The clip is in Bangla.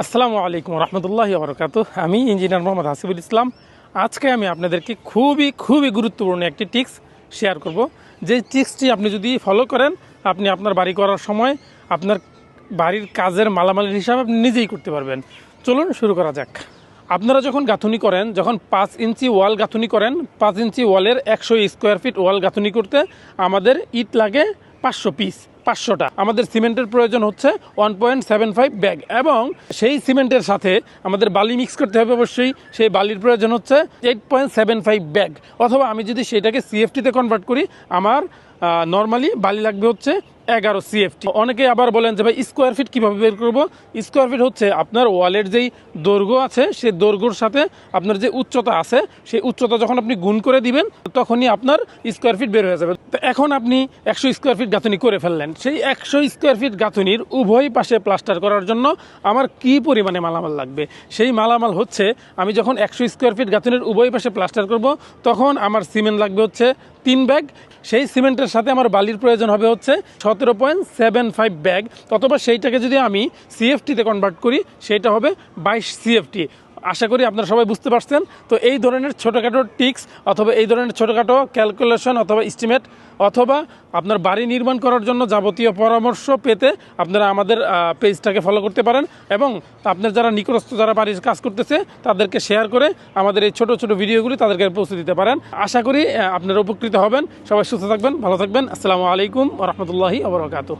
আসসালামু আলাইকুম রহমতুল্লাহ বরকাত আমি ইঞ্জিনিয়ার মোহাম্মদ হাসিবুল ইসলাম। আজকে আমি আপনাদেরকে খুবই খুবই গুরুত্বপূর্ণ একটি টিক্স শেয়ার করব। যে টিক্সটি আপনি যদি ফলো করেন, আপনি আপনার বাড়ি করার সময়, আপনার বাড়ির কাজের মালামালের হিসাব আপনি নিজেই করতে পারবেন। চলুন শুরু করা যাক। আপনারা যখন গাঁথুনি করেন, যখন পাঁচ ইঞ্চি ওয়াল গাঁথুনি করেন, পাঁচ ইঞ্চি ওয়ালের একশো স্কোয়ার ফিট ওয়াল গাঁথুনি করতে আমাদের ইট লাগে পাঁচশো পিস পাঁচশোটা। আমাদের সিমেন্টের প্রয়োজন হচ্ছে one point seven five bag এবং সেই সিমেন্টের সাথে আমাদের বালি মিক্স করতে হবে অবশ্যই। সেই বালির প্রয়োজন হচ্ছে eight point seven five bag. অথবা আমি যদি সেটাকে সিএফটিতে কনভার্ট করি, আমার নর্মালি বালি লাগবে হচ্ছে এগারো সিএফটি অনেকে আবার বলেন যে ভাই স্কোয়ার ফিট কীভাবে বের করব? স্কোয়ার ফিট হচ্ছে আপনার ওয়ালের যেই দৈর্ঘ্য আছে সেই দৈর্ঘ্যর সাথে আপনার যে উচ্চতা আছে, সেই উচ্চতা যখন আপনি গুণ করে দিবেন, তখনই আপনার স্কোয়ার ফিট বের হয়ে যাবে। তো এখন আপনি একশো স্কোয়ার ফিট গাঁথুনি করে ফেললেন। সেই একশো স্কোয়ার ফিট গাঁথুনির উভয় পাশে প্লাস্টার করার জন্য আমার কি পরিমাণে মালামাল লাগবে? সেই মালামাল হচ্ছে, আমি যখন একশো স্কোয়ার ফিট গাঁথুনির উভয় পাশে প্লাস্টার করব, তখন আমার সিমেন্ট লাগবে হচ্ছে তিন ব্যাগ সেই সিমেন্টের সাথে আমার বালির প্রয়োজন হবে হচ্ছে সতেরো পয়েন্ট সেভেন ফাইভ ব্যাগ অথবা সেইটাকে যদি আমি সিএফটিতে কনভার্ট করি, সেটা হবে বাইশ সিএফটি আশা করি আপনারা সবাই বুঝতে পারছেন। তো এই ধরনের ছোটোখাটো টিক্স অথবা এই ধরনের ছোটোখাটো ক্যালকুলেশন অথবা এস্টিমেট অথবা আপনার বাড়ি নির্মাণ করার জন্য যাবতীয় পরামর্শ পেতে আপনারা আমাদের পেজটাকে ফলো করতে পারেন এবং আপনার যারা নিকটস্থ যারা বাড়ির কাজ করতেছে, তাদেরকে শেয়ার করে আমাদের এই ছোট ছোট ভিডিওগুলি তাদেরকে পৌঁছে দিতে পারেন। আশা করি আপনারা উপকৃত হবেন। সবাই সুস্থ থাকবেন, ভালো থাকবেন। আসসালামু আলাইকুম রহমতুল্লাহি আবরকাত